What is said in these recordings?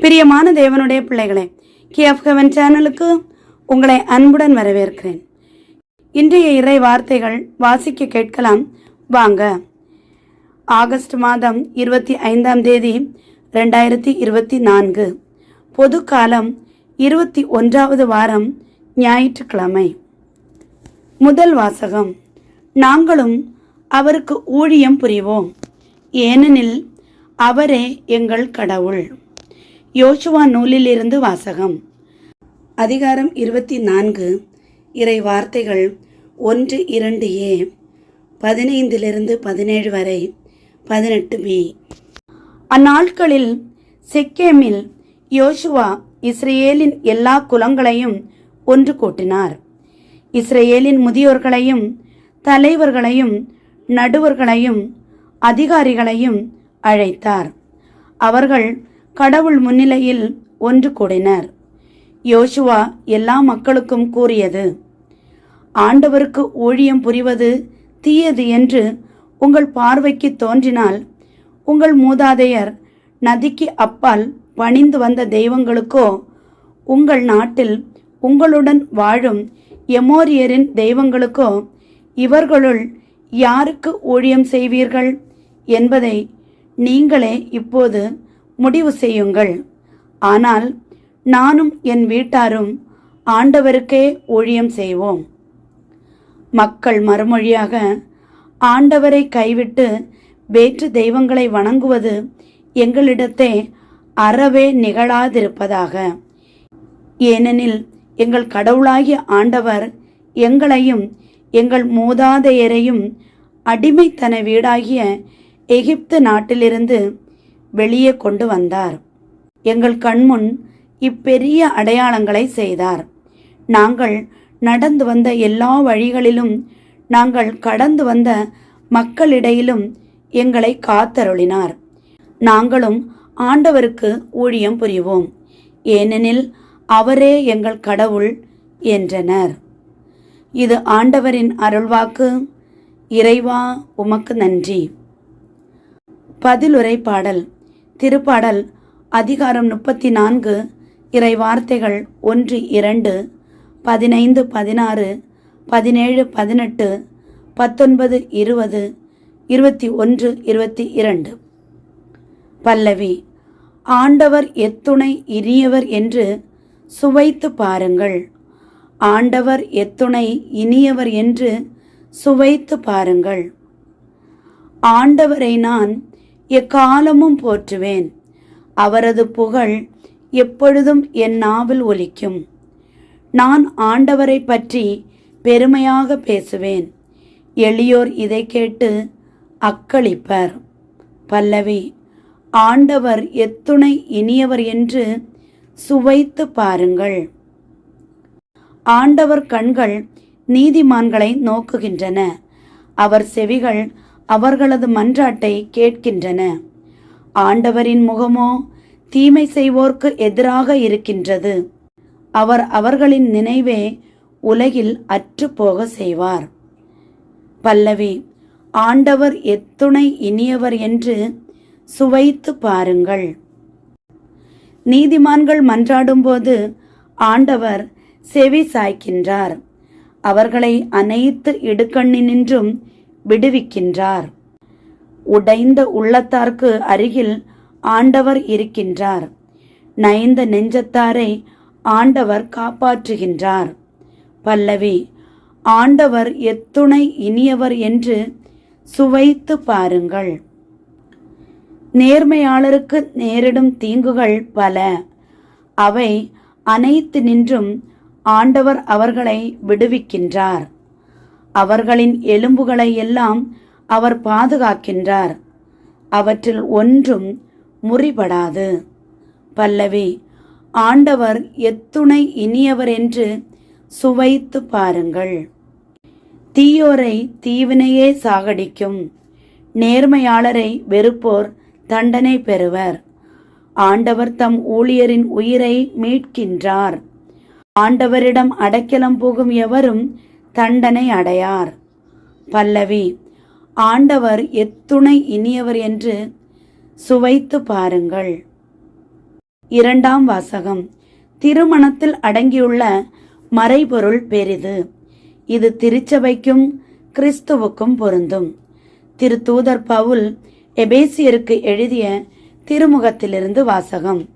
பிரியமான தேவனுடைய பிள்ளைகளே கிஎஃப் ஹெவன் சேனலுக்கு உங்களை அன்புடன் வரவேற்கிறேன். இன்றைய இறை வார்த்தைகள் வாசிக்க கேட்கலாம். வாங்க. ஆகஸ்ட் மாதம் இருபத்தி ஐந்தாம் தேதி ரெண்டாயிரத்தி இருபத்தி நான்கு. பொது காலம் இருபத்தி ஒன்றாவது வாரம் ஞாயிற்றுக்கிழமை. முதல் வாசகம். நாங்களும் அவருக்கு ஊழியம் புரிவோம். ஏனெனில் அவரே எங்கள் கடவுள். யோசுவா நூலிலிருந்து வாசகம். அதிகாரம் இருபத்தி நான்கு இறை வார்த்தைகள் ஒன்று இரண்டு ஏ. பதினைந்திலிருந்து பதினேழு வரை பதினெட்டு பி. அந்நாட்களில் செக்கேமில் யோசுவா இஸ்ரேலின் எல்லா குலங்களையும் ஒன்று கூட்டினார். இஸ்ரேலின் முதியோர்களையும் தலைவர்களையும் நடுவர்களையும் அதிகாரிகளையும் அழைத்தார். அவர்கள் கடவுள் முன்னிலையில் ஒன்று கூடினர். யோசுவா எல்லா மக்களுக்கும் கூறியது ஆண்டவருக்கு ஊழியம் புரிவது தீயது என்று உங்கள் பார்வைக்கு தோன்றினால் உங்கள் மூதாதையர் நதிக்கு அப்பால் பணிந்து வந்த தெய்வங்களுக்கோ உங்கள் நாட்டில் உங்களுடன் வாழும் எமோரியரின் தெய்வங்களுக்கோ இவர்களுள் யாருக்கு ஊழியம் செய்வீர்கள்? என்பதை நீங்களே இப்போது முடிவு செய்யுங்கள். ஆனால் நானும் என் வீட்டாரும் ஆண்டவருக்கே ஊழியம் செய்வோம். மக்கள் மறுமொழியாக ஆண்டவரை கைவிட்டு வேற்று தெய்வங்களை வணங்குவது எங்களிடத்தே அறவே நிகழாதிருப்பதாக. ஏனெனில் எங்கள் கடவுளாகிய ஆண்டவர் எங்களையும் எங்கள் மூதாதையரையும் அடிமைத்தன வீடாகிய எகிப்து நாட்டிலிருந்து வெளியே கொண்டு வந்தார். எங்கள் கண்முன் இப்பெரிய அடையாளங்களை செய்தார். நாங்கள் நடந்து வந்த எல்லா வழிகளிலும் நாங்கள் கடந்து வந்த மக்களிடையிலும் எங்களை காத்தருளினார். நாங்களும் ஆண்டவருக்கு ஊழியம் புரிவோம். ஏனெனில் அவரே எங்கள் கடவுள் என்றனர். இது ஆண்டவரின் அருள்வாக்கு. இறைவா உமக்கு நன்றி. பதிலுரை பாடல். திருப்பாடல் அதிகாரம் முப்பத்தி நான்கு இறை வார்த்தைகள் ஒன்று இரண்டு பதினைந்து பதினாறு பதினேழு பதினெட்டு பத்தொன்பது இருபது இருபத்தி ஒன்று இருபத்தி இரண்டு. பல்லவி ஆண்டவர் எத்துணை இனியவர் என்று சுவைத்து பாருங்கள். ஆண்டவர் எத்துணை இனியவர் என்று சுவைத்து பாருங்கள். ஆண்டவரை நான் எக்காலமும் போற்றுவேன். அவரது புகழ் எப்பொழுதும் என் நாவில் ஒலிக்கும். நான் ஆண்டவரை பற்றி பெருமையாக பேசுவேன். எளியோர் இதை கேட்டு அக்களிப்பர். பல்லவி ஆண்டவர் எத்துணை இனியவர் என்று சுவைத்து பாருங்கள். ஆண்டவர் கண்கள் நீதிமான்களை நோக்குகின்றன. அவர் செவிகள் அவர்களது மன்றாட்டை கேட்கின்றன. ஆண்டவரின் முகமோ தீமை செய்வோர்க்கு எதிராக இருக்கின்றது. அவர் அவர்களின் நினைவே உலகில் அற்றுப்போக செய்வார். பல்லவி ஆண்டவர் எத்துணை இனியவர் என்று சுவைத்து பாருங்கள். நீதிமான்கள் மன்றாடும்போது ஆண்டவர் செவி சாய்க்கின்றார். அவர்களை அனைத்து இடுக்கண்ணினின்றும் விடுவிக்கின்றார். உடைந்த உள்ளத்தார்க்கு அருகில் ஆண்டவர் இருக்கின்றார். நைந்த நெஞ்சத்தாரை ஆண்டவர் காப்பாற்றுகின்றார். பல்லவி ஆண்டவர் எத்துணை இனியவர் என்று சுவைத்து பாருங்கள். நேர்மையாளருக்கு நேரிடும் தீங்குகள் பல. அவை அனைத்து நின்றும் ஆண்டவர் அவர்களை விடுவிக்கின்றார். அவர்களின் எலும்புகளை எல்லாம் அவர் பாதுகாக்கின்றார். அவற்றில் ஒன்றும் முறிபடாது. பல்லவி ஆண்டவர் எத்துணை இனியவர் என்று சுவைத்து பாருங்கள். தீயோரை தீவினையே சாகடிக்கும். நேர்மையாளரை வெறுப்போர் தண்டனை பெறுவர். ஆண்டவர் தம் ஊழியரின் உயிரை மீட்கின்றார். ஆண்டவரிடம் அடைக்கலம் போகும் எவரும் தண்டனை அடையார். பல்லவி ஆண்டவர் எத்துணை இனியவர் என்று சுவைத்து பாருங்கள். இரண்டாம் வாசகம். திருமணத்தில் அடங்கியுள்ள மறைபொருள் பெரிது. இது திருச்சபைக்கும் கிறிஸ்துவுக்கும் பொருந்தும். திருத்தூதர் பவுல் எபேசியருக்கு எழுதிய திருமுகத்திலிருந்து வாசகம்.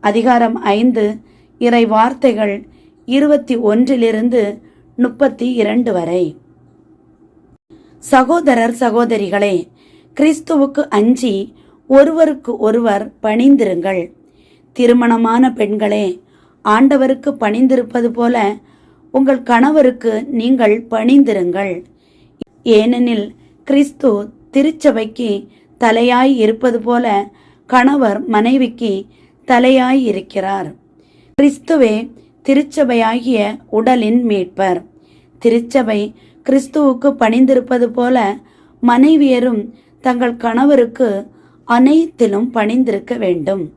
அதிகாரம் ஐந்து இறை வார்த்தைகள் இருபத்தி ஒன்றிலிருந்து முப்பத்தி இரண்டு வரை. சகோதரர் சகோதரிகளே கிறிஸ்துவுக்கு அஞ்சி ஒருவருக்கு ஒருவர் பணிந்திருங்கள். திருமணமான பெண்களே ஆண்டவருக்கு பணிந்திருப்பது போல உங்கள் கணவருக்கு நீங்கள் பணிந்திருங்கள். ஏனெனில் கிறிஸ்து திருச்சபைக்கு தலையாய் இருப்பது போல கணவர் மனைவிக்கு தலையாய் இருக்கிறார். கிறிஸ்துவே திருச்சபையாகிய உடலின் மீட்பர். திருச்சபை கிறிஸ்துவுக்கு பணிந்திருப்பது போல மனைவியரும் தங்கள் கணவருக்கு அனைத்திலும் பணிந்திருக்க வேண்டும்.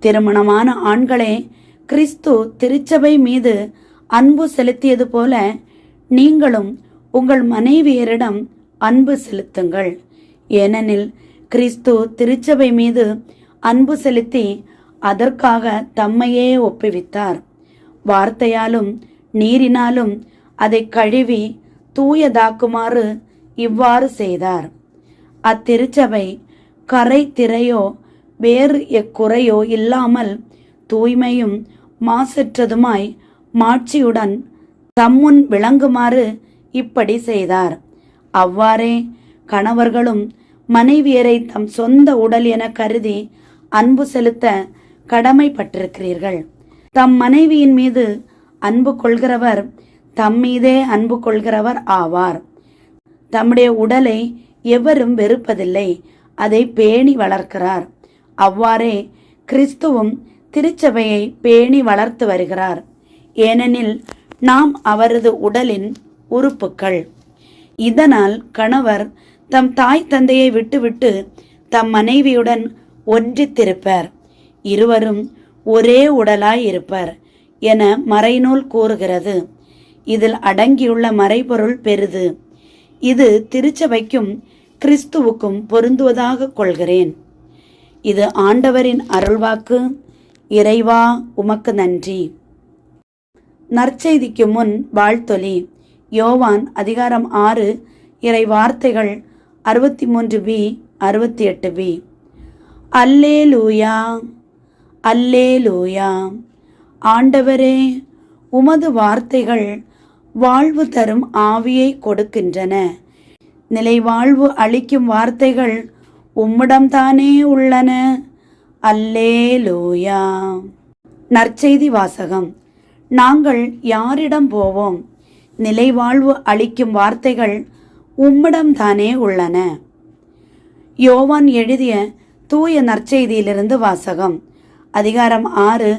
திருமணமான ஆண்களே கிறிஸ்து திருச்சபை மீது அன்பு செலுத்தியது போல நீங்களும் உங்கள் மனைவியரிடம் அன்பு செலுத்துங்கள். ஏனெனில் கிறிஸ்து திருச்சபை மீது அன்பு செலுத்தி அதற்காக தம்மையே ஒப்புவித்தார். வார்த்தையாலும் நீரினாலும் அதை கழுவி தூயதாக்குமாறு இவ்வாறு செய்தார். அத்திருச்சபை கரை திரையோ வேறு எக்குறையோ இல்லாமல் தூய்மையும் மாசற்றதுமாய் மாட்சியுடன் தம்முன் விளங்குமாறு இப்படி செய்தார். அவ்வாறே கணவர்களும் மனைவியரை தம் சொந்த உடல் என கருதி அன்பு செலுத்த கடமைப்பட்டிருக்கிறீர்கள். தம் மனைவியின் மீது அன்பு கொள்கிறவர் தம் மீதே அன்பு கொள்கிறவர் ஆவார். தம்முடைய உடலை எவரும் வெறுப்பதில்லை அதை பேணி வளர்க்கிறார். அவ்வாறே கிறிஸ்துவும் திருச்சபையை பேணி வளர்த்து வருகிறார். ஏனெனில் நாம் அவரது உடலின் உறுப்புக்கள். இதனால் கணவர் தம் தாய் தந்தையை விட்டுவிட்டு தம் மனைவியுடன் ஒன்றித்திருப்பர். இருவரும் ஒரே உடலாய் இருப்பர் என மறைநூல் கூறுகிறது. இதில் அடங்கியுள்ள மறைபொருள் பெரிது. இது திருச்சபைக்கும் கிறிஸ்துவுக்கும் பொருந்துவதாக கொள்கிறேன். இது ஆண்டவரின் அருள்வாக்கு. இறைவா உமக்கு நன்றி. நற்செய்திக்கு முன் வாழ்த்தொலி. யோவான் அதிகாரம் ஆறு இறை வார்த்தைகள் அறுபத்தி மூன்று பி அறுபத்தி எட்டு பி. அல்லே லூயா அல்லேலூயா. ஆண்டவரே உமது வார்த்தைகள் வாழ்வு தரும் ஆவியை கொடுக்கின்றன. நிலை வாழ்வு அளிக்கும் வார்த்தைகள் உம்மிடம்தானே உள்ளன. அல்லேலூயா. நற்செய்தி வாசகம். நாங்கள் யாரிடம் போவோம்? நிலை வாழ்வு அளிக்கும் வார்த்தைகள் உம்மிடம்தானே உள்ளன. யோவான் எழுதிய தூய நற்செய்தியிலிருந்து வாசகம். அதிகாரம் ஆறு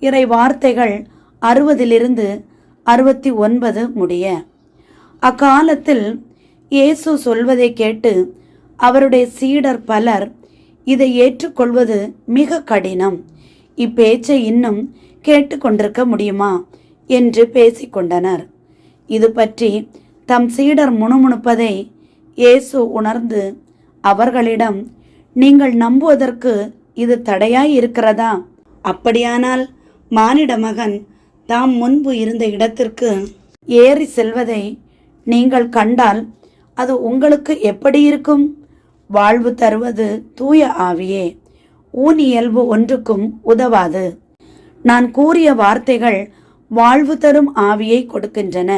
இறை வார்த்தைகள் அறுபதிலிருந்து அறுபத்தி ஒன்பது முடிய. அக்காலத்தில் இயேசு சொல்வதை கேட்டு அவருடைய சீடர் பலர் இதை ஏற்றுக்கொள்வது மிக கடினம். இப்பேச்சை இன்னும் கேட்டுக்கொண்டிருக்க முடியுமா? என்று பேசிக்கொண்டனர். இது பற்றி தம் சீடர் முணுமுணுப்பதை இயேசு உணர்ந்து அவர்களிடம் நீங்கள் நம்புவதற்கு இது தடையாய் இருக்கிறதா? அப்படியானால் மானிட மகன் தாம் முன்பு இருந்த இடத்திற்கு ஏறி செல்வதை நீங்கள் கண்டால் அது உங்களுக்கு எப்படி இருக்கும்? வாழ்வு தருவது தூய ஆவியே. ஊன் இயல்பு ஒன்றுக்கும் உதவாது. நான் கூறிய வார்த்தைகள் வாழ்வு தரும் ஆவியை கொடுக்கின்றன.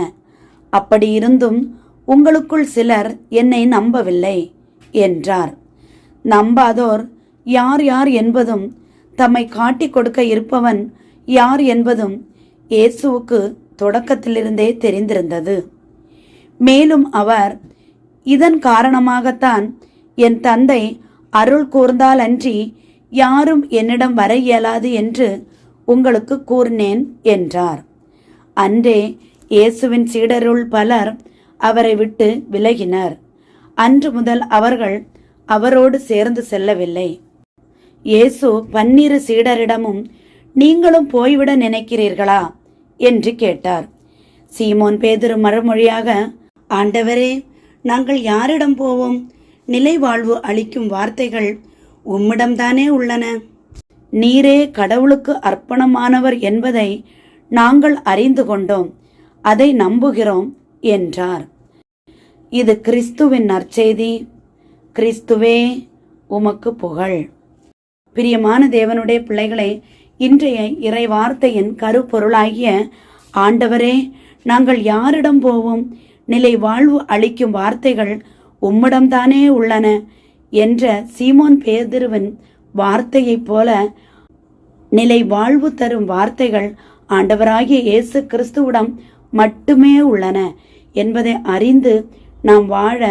அப்படி இருந்தும் உங்களுக்குள் சிலர் என்னை நம்பவில்லை என்றார். நம்பாதோர் யார் யார் என்பதும் தம்மை காட்டிக் கொடுக்க இருப்பவன் யார் என்பதும் இயேசுவுக்கு தொடக்கத்திலிருந்தே தெரிந்திருந்தது. மேலும் அவர் இதன் காரணமாகத்தான் என் தந்தை அருள் கூர்ந்தால் அன்றி யாரும் என்னிடம் வர இயலாது என்று உங்களுக்கு கூறினேன் என்றார். அன்றே இயேசுவின் சீடருள் பலர் அவரை விட்டு விலகினர். அன்று முதல் அவர்கள் அவரோடு சேர்ந்து செல்லவில்லை. இயேசு பன்னிரு சீடரிடமும் நீங்களும் போய்விட நினைக்கிறீர்களா? என்று கேட்டார். சீமோன் பேதுரு மறுமொழியாக ஆண்டவரே நாங்கள் யாரிடம் போவோம்? நிலை வாழ்வு அளிக்கும் வார்த்தைகள் உம்மிடம்தானே உள்ளன. நீரே கடவுளுக்கு அர்ப்பணமானவர் என்பதை நாங்கள் அறிந்து கொண்டோம். அதை நம்புகிறோம் என்றார். இது கிறிஸ்துவின் நற்செய்தி. கிறிஸ்துவே உமக்கு புகழ். பிரியமான தேவனுடைய பிள்ளைகளே இன்றைய இறை வார்த்தையின் கருப்பொருளாகிய ஆண்டவரே நாங்கள் யாரிடம் போவோம்? நிலை வாழ்வு அளிக்கும் வார்த்தைகள் உம்மிடம்தானே உள்ளன என்ற சீமோன் பேதிருவின் வார்த்தையைப் போல நிலை வாழ்வு தரும் வார்த்தைகள் ஆண்டவராகிய இயேசு கிறிஸ்துவிடம் மட்டுமே உள்ளன என்பதை அறிந்து நாம் வாழ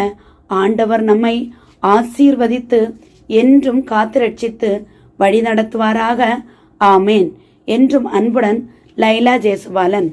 ஆண்டவர் நம்மை ஆசீர்வதித்து என்றும் காத்திரட்சித்து வழிநடத்துவாராக. ஆமேன். என்றும் அன்புடன் லைலா ஜேசுபாலன்